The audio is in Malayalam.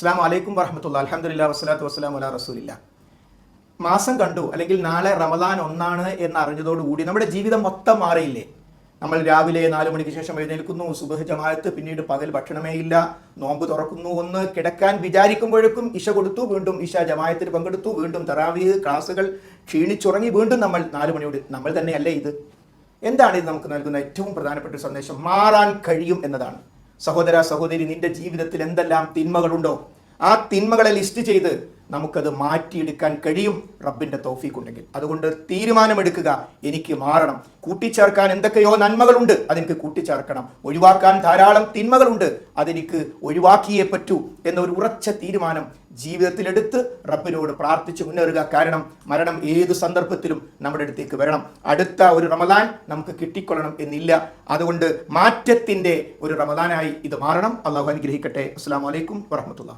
അസ്സാം വലൈക്കും വറഹമത്തുള്ള അലഹമുല്ല വസ്സലാത്തു വസ്സലാം അല റസൂലില്ല. മാസം കണ്ടു അല്ലെങ്കിൽ നാളെ റമദാൻ ഒന്നാണ് എന്ന് അറിഞ്ഞതോടുകൂടി നമ്മുടെ ജീവിതം മൊത്തം മാറിയില്ലേ? നമ്മൾ രാവിലെ നാല് മണിക്ക് ശേഷം എഴുന്നേൽക്കുന്നു സുബഹ് ജമാഅത്ത് പിന്നീട് പകൽ ഭക്ഷണമേ ഇല്ല നോമ്പ് തുറക്കുന്നു ഒന്ന് കിടക്കാൻ വിചാരിക്കുമ്പോഴേക്കും ഇഷ കൊടുത്തു വീണ്ടും ഇഷ ജമാഅത്തിൽ പങ്കെടുത്തു വീണ്ടും തറാവീഹ് ക്ലാസ്സുകൾ ക്ഷീണിച്ചുറങ്ങി വീണ്ടും നമ്മൾ നാല് മണിയോട് നമ്മൾ തന്നെയല്ലേ ഇത്? എന്താണ് ഇത് നമുക്ക് നൽകുന്ന ഏറ്റവും പ്രധാനപ്പെട്ട സന്ദേശം? മാറാൻ കഴിയും എന്നതാണ്. സഹോദര സഹോദരി നിന്റെ ജീവിതത്തിൽ എന്തെല്ലാം തിന്മകളുണ്ടോ? ആ തിന്മകളെ ലിസ്റ്റ് ചെയ്ത് നമുക്കത് മാറ്റിയെടുക്കാൻ കഴിയും റബ്ബിന്റെ തൗഫീഖ് ഉണ്ടെങ്കിൽ. അതുകൊണ്ട് തീരുമാനമെടുക്കുക എനിക്ക് മാറണം. കൂട്ടിച്ചേർക്കാൻ എന്തൊക്കെയോ നന്മകളുണ്ട് അതെനിക്ക് കൂട്ടിച്ചേർക്കണം. ഒഴിവാക്കാൻ ധാരാളം തിന്മകളുണ്ട് അതെനിക്ക് ഒഴിവാക്കിയേ പറ്റൂ എന്നൊരു ഉറച്ച തീരുമാനം ജീവിതത്തിലെടുത്ത് റബ്ബിനോട് പ്രാർത്ഥിച്ച് മുന്നേറുക. കാരണം മരണം ഏത് സന്ദർഭത്തിലും നമ്മുടെ അടുത്തേക്ക് വരണം. അടുത്ത ഒരു റമദാൻ നമുക്ക് കിട്ടിക്കൊള്ളണം എന്നില്ല. അതുകൊണ്ട് മാറ്റത്തിന്റെ ഒരു റമദാനായി ഇത് മാറണം. അള്ളാഹു അനുഗ്രഹിക്കട്ടെ. അസ്സാം വലൈക്കും വറഹമത്തുള്ള